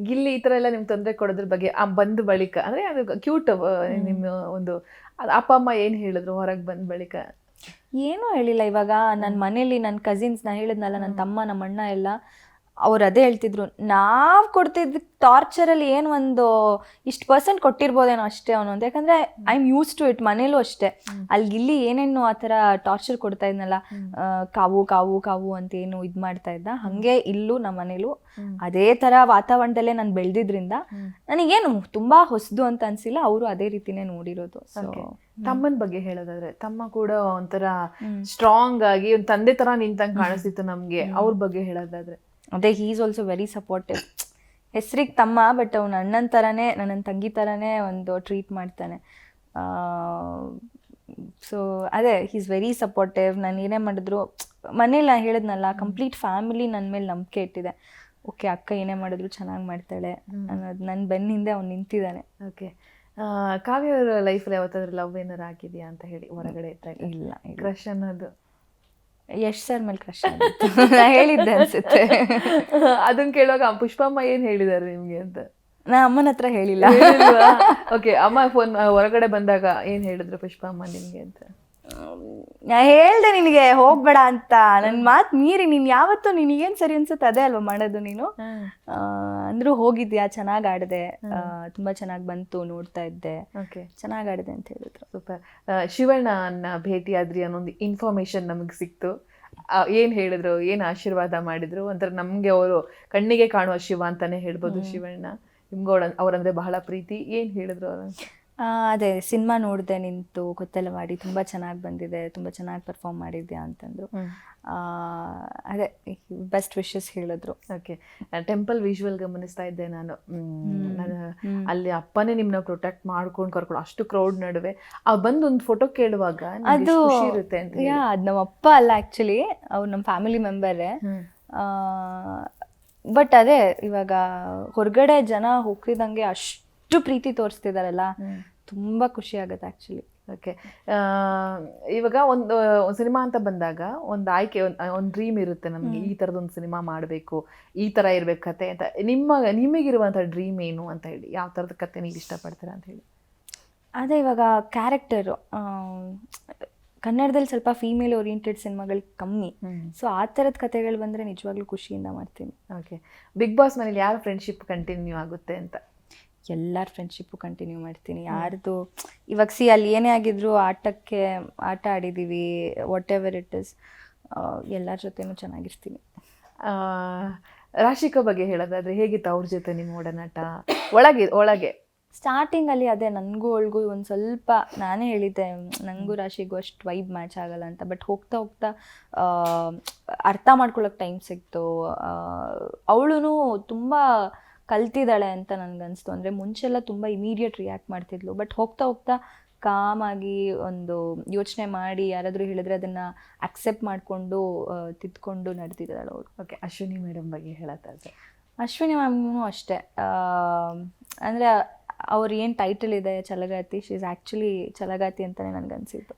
ಗಿಲ್ಲಿ ಈ ಥರ ಎಲ್ಲ ನಿಮ್ಗೆ ತೊಂದರೆ ಕೊಡೋದ್ರ ಬಗ್ಗೆ ಆ ಬಂದ ಬಳಿಕ ಅಂದರೆ ಅದು ಕ್ಯೂಟ್ ನಿಮ್ಮ ಒಂದು ಅದ್ ಅಪ್ಪ ಅಮ್ಮ ಏನು ಹೇಳಿದ್ರು ಹೊರಗೆ ಬಂದ ಬಳಿಕ? ಏನೂ ಹೇಳಿಲ್ಲ ಇವಾಗ. ನನ್ನ ಮನೇಲಿ ನನ್ನ ಕಸಿನ್ಸ್ ನಾನು ಹೇಳಿದ್ನಲ್ಲ ನನ್ನ ತಮ್ಮ ನಮ್ಮ ಅಣ್ಣ ಎಲ್ಲ ಅವ್ರು ಅದೇ ಹೇಳ್ತಿದ್ರು ನಾವು ಕೊಡ್ತಿದ್ದ ಟಾರ್ಚರಲ್ಲಿ ಏನು ಒಂದು ಇಷ್ಟು ಪರ್ಸೆಂಟ್ ಕೊಟ್ಟಿರ್ಬೋದೇನೋ ಅಷ್ಟೇ ಅವನು ಅಂತ. ಯಾಕಂದ್ರೆ I am use to it ಮನೇಲೂ ಅಷ್ಟೇ. ಅಲ್ಲಿ ಇಲ್ಲಿ ಏನೇನು ಆ ಥರ ಟಾರ್ಚರ್ ಕೊಡ್ತಾ ಇದ್ನಲ್ಲ ಕಾವು ಕಾವು ಕಾವು ಅಂತ ಏನು ಇದು ಮಾಡ್ತಾ ಇದ್ದ. ಹಾಗೆ ಇಲ್ಲೂ ನಮ್ಮ ಮನೇಲೂ ಅದೇ ಥರ ವಾತಾವರಣದಲ್ಲೇ ನಾನು ಬೆಳೆದಿದ್ರಿಂದ ನನಗೇನು ತುಂಬಾ ಹೊಸದು ಅಂತ ಅನಿಸಿಲ್ಲ ಅವರು ಅದೇ ರೀತಿನೇ ನೋಡಿರೋದು. ತಮ್ಮನ ಬಗ್ಗೆ ಹೇಳೋದಾದ್ರೆ ತಮ್ಮ ಕೂಡ ಒಂಥರ ಸ್ಟ್ರಾಂಗ್ ಆಗಿ ಒಂದು ತಂದೆ ತರ ನಿಂತಂಗೆ ಕಾಣಿಸ್ತಿತ್ತು ನಮ್ಗೆ. ಅವ್ರ ಬಗ್ಗೆ ಹೇಳೋದಾದ್ರೆ. ಅದೇ ಹೀಸ್ ಆಲ್ಸೋ ವೆರಿ ಸಪೋರ್ಟಿವ್ ಹೆಸ್ರಿಗೆ ತಮ್ಮ ಬಟ್ ಅವ್ನ ಅಣ್ಣನ ಥರನೇ ನನ್ನ ತಂಗಿ ಥರನೇ ಒಂದು ಟ್ರೀಟ್ ಮಾಡ್ತಾನೆ. ಸೊ ಅದೇ ಹೀಸ್ ವೆರಿ ಸಪೋರ್ಟಿವ್ ನಾನು ಏನೇ ಮಾಡಿದ್ರು ಮನೇಲಿ ನಾನು ಹೇಳಿದ್ನಲ್ಲ ಕಂಪ್ಲೀಟ್ ಫ್ಯಾಮಿಲಿ ನನ್ನ ಮೇಲೆ ನಂಬಿಕೆ ಇಟ್ಟಿದೆ. ಓಕೆ ಅಕ್ಕ ಏನೇ ಮಾಡಿದ್ರು ಚೆನ್ನಾಗಿ ಮಾಡ್ತಾಳೆ ಅನ್ನೋದು ನನ್ನ ಬೆನ್ನ ಹಿಂದೆ ಅವ್ನು ನಿಂತಿದ್ದಾನೆ. ಓಕೆ. ಕಾವ್ಯ ಅವರ ಲೈಫಲ್ಲಿ ಯಾವತ್ತಾದ್ರೂ ಲವ್ ಏನಾರು ಆಗಿದೆಯಾ ಅಂತ ಹೇಳಿ ಹೊರಗಡೆ ಇಲ್ಲ ಕ್ರಶ್ ಅನ್ನೋದು. ಯಶ್ ಸರ್ ಮೇಲೆ ಕ್ರಶ್ ನಾ ಹೇಳಿದ್ದೆ ಅನ್ಸುತ್ತೆ. ಅದನ್ನ ಕೇಳುವಾಗ ಪುಷ್ಪಮ್ಮ ಏನ್ ಹೇಳಿದಾರೆ ನಿಮ್ಗೆ ಅಂತ? ನಾ ಅಮ್ಮನ ಹತ್ರ ಹೇಳಿಲ್ಲ. ಓಕೆ ಅಮ್ಮ ಫೋನ್ ಹೊರಗಡೆ ಬಂದಾಗ ಏನ್ ಹೇಳಿದ್ರು ಪುಷ್ಪಮ್ಮ ನಿಮ್ಗೆ ಅಂತ? ನಾ ಹೇಳ್ದೆ ನಿನಗೆ ಹೋಗ್ಬೇಡ ಅಂತ. ನನ್ನ ಮಾತು ಮೀರಿ ನೀನು ಯಾವತ್ತೂ ನಿನಗೇನು ಸರಿ ಅನ್ಸುತ್ತೆ ಅದೇ ಅಲ್ವಾ ಮಾಡೋದು ನೀನು? ಅಂದ್ರೂ ಹೋಗಿದ್ಯಾ? ಚೆನ್ನಾಗಿ ಆಡಿದೆ. ತುಂಬಾ ಚೆನ್ನಾಗಿ ಬಂತು ನೋಡ್ತಾ ಇದ್ದೆ. ಓಕೆ. ಚೆನ್ನಾಗಿ ಆಡಿದೆ ಅಂತ ಹೇಳಿದ್ರು. ಸೂಪರ್. ಶಿವಣ್ಣನ ಭೇಟಿ ಆದ್ರಿ ಅನ್ನೊಂದು ಇನ್ಫಾರ್ಮೇಶನ್ ನಮಗೆ ಸಿಕ್ತು. ಏನ್ ಹೇಳಿದ್ರು ಏನ್ ಆಶೀರ್ವಾದ ಮಾಡಿದ್ರು? ಒಂಥರ ನಮ್ಗೆ ಅವರು ಕಣ್ಣಿಗೆ ಕಾಣುವ ಶಿವ ಅಂತಾನೆ ಹೇಳ್ಬೋದು ಶಿವಣ್ಣ. ನಿಮ್ಗೆ ಅವ್ರಂದ್ರೆ ಬಹಳ ಪ್ರೀತಿ. ಏನ್ ಹೇಳಿದ್ರು ಅವರು? ಅದೇ ಸಿನಿಮಾ ನೋಡಿದೆ ನಿಂತು ಗೊತ್ತೆಲ್ಲ ಮಾಡಿ ತುಂಬ ಚೆನ್ನಾಗಿ ಬಂದಿದೆ ತುಂಬ ಚೆನ್ನಾಗಿ ಪರ್ಫಾರ್ಮ್ ಮಾಡಿದ್ಯಾ ಅಂತಂದ್ರು ಆ, ಅದೇ ಬೆಸ್ಟ್ ವಿಶಸ್ ಹೇಳಿದ್ರು. ಓಕೆ ಟೆಂಪಲ್ ವಿಜುವಲ್ ಗಮನಿಸ್ತಾ ಇದ್ದೆ ನಾನು. ಅಲ್ಲಿ ಅಪ್ಪನೇ ನಿಮ್ಮನ್ನ ಪ್ರೊಟೆಕ್ಟ್ ಮಾಡ್ಕೊಂಡು ಕರ್ಕೊಂಡು ಅಷ್ಟು ಕ್ರೌಡ್ ನಡುವೆ. ಆ ಬಂದು ಒಂದು ಫೋಟೋ ಕೇಳುವಾಗ ಅದು ಖುಷಿ ಇರುತ್ತೆ ಅಂತ ಅದು ನಮ್ಮ ಅಪ್ಪ ಅಲ್ಲ ಆ್ಯಕ್ಚುಲಿ ಅವ್ರು ನಮ್ಮ ಫ್ಯಾಮಿಲಿ ಮೆಂಬರೇ. ಬಟ್ ಅದೇ ಇವಾಗ ಹೊರಗಡೆ ಜನ ಹೋಗ್ತಿದ್ದಂಗೆ ಅಷ್ಟು ಪ್ರೀತಿ ತೋರಿಸ್ತಿದಾರಲ್ಲ. ತುಂಬ ಖುಷಿ ಆಗುತ್ತೆ ಆ್ಯಕ್ಚುಲಿ ಓಕೆ ಇವಾಗ ಒಂದು ಸಿನಿಮಾ ಅಂತ ಬಂದಾಗ ಒಂದು ಆಯ್ಕೆ ಒಂದು ಡ್ರೀಮ್ ಇರುತ್ತೆ ನಮಗೆ. ಈ ಥರದ ಒಂದು ಸಿನಿಮಾ ಮಾಡಬೇಕು ಈ ಥರ ಇರಬೇಕು ಕತೆ ಅಂತ. ನಿಮ್ಮ ನಿಮಗಿರುವಂಥ ಡ್ರೀಮ್ ಏನು ಅಂತ ಹೇಳಿ. ಯಾವ ಥರದ ಕತೆ ನೀವು ಇಷ್ಟಪಡ್ತೀರಾ ಅಂತ ಹೇಳಿ. ಅದೇ ಇವಾಗ ಕ್ಯಾರೆಕ್ಟರು ಕನ್ನಡದಲ್ಲಿ ಸ್ವಲ್ಪ ಫೀಮೇಲ್ ಓರಿಯೆಂಟೆಡ್ ಸಿನಿಮಾಗಳು ಕಮ್ಮಿ. ಸೊ ಆ ಥರದ ಕತೆಗಳು ಬಂದರೆ ನಿಜವಾಗ್ಲೂ ಖುಷಿಯಿಂದ ಮಾಡ್ತೀನಿ. ಓಕೆ ಬಿಗ್ ಬಾಸ್ ಮನೇಲಿ ಯಾರ ಫ್ರೆಂಡ್ಶಿಪ್ ಕಂಟಿನ್ಯೂ ಆಗುತ್ತೆ ಅಂತ? ಎಲ್ಲರ ಫ್ರೆಂಡ್ಶಿಪ್ಪು ಕಂಟಿನ್ಯೂ ಮಾಡ್ತೀನಿ. ಯಾರ್ದು ಇವಾಗ ಸಿ ಅಲ್ಲಿ ಏನೇ ಆಗಿದ್ರು ಆಟಕ್ಕೆ ಆಟ ಆಡಿದ್ದೀವಿ ವಾಟ್ ಎವರ್ ಇಟ್ ಇಸ್ ಎಲ್ಲರ ಜೊತೆನೂ ಚೆನ್ನಾಗಿರ್ತೀನಿ. ರಾಶಿಕಾ ಬಗ್ಗೆ ಹೇಳೋದಾದ್ರೆ ಹೇಗಿತ್ತು ಅವ್ರ ಜೊತೆ ನಿಮ್ಮ ಒಡನಾಟ? ಒಳಗೆ ಒಳಗೆ. ಸ್ಟಾರ್ಟಿಂಗಲ್ಲಿ ಅದೇ ನನಗೂ ಅವಳಿಗೂ ಒಂದು ಸ್ವಲ್ಪ ನಾನೇ ಹೇಳಿದ್ದೆ ನನಗೂ ರಾಶಿಗೂ ಅಷ್ಟು ವೈಬ್ ಮ್ಯಾಚ್ ಆಗಲ್ಲ ಅಂತ. ಬಟ್ ಹೋಗ್ತಾ ಹೋಗ್ತಾ ಅರ್ಥ ಮಾಡ್ಕೊಳ್ಳೋಕೆ ಟೈಮ್ ಸಿಕ್ತು. ಅವಳು ತುಂಬ ಕಲ್ತಿದ್ದಾಳೆ ಅಂತ ನನಗನ್ನಿಸ್ತು ಅಂದರೆ ಮುಂಚೆಲ್ಲ ತುಂಬ ಇಮಿಡಿಯೇಟ್ ರಿಯಾಕ್ಟ್ ಮಾಡ್ತಿದ್ಲು. ಬಟ್ ಹೋಗ್ತಾ ಹೋಗ್ತಾ ಕಾಮಾಗಿ ಒಂದು ಯೋಚನೆ ಮಾಡಿ ಯಾರಾದರೂ ಹೇಳಿದ್ರೆ ಅದನ್ನು ಅಕ್ಸೆಪ್ಟ್ ಮಾಡಿಕೊಂಡು ತಿದ್ಕೊಂಡು ನಡೆದಿದ್ದಾಳೆ ಅವರು ಓಕೆ ಅಶ್ವಿನಿ ಮೇಡಮ್ ಬಗ್ಗೆ ಹೇಳೋದಾದ್ರೆ ಅಶ್ವಿನಿ ಮ್ಯಾಮ್ಗೂ ಅಷ್ಟೇ. ಅಂದರೆ ಅವ್ರು ಏನು ಟೈಟಲ್ ಇದೆ Chalagaati? She is actually Chalagaati ಅಂತಲೇ ನನಗನ್ಸಿದ್ದು.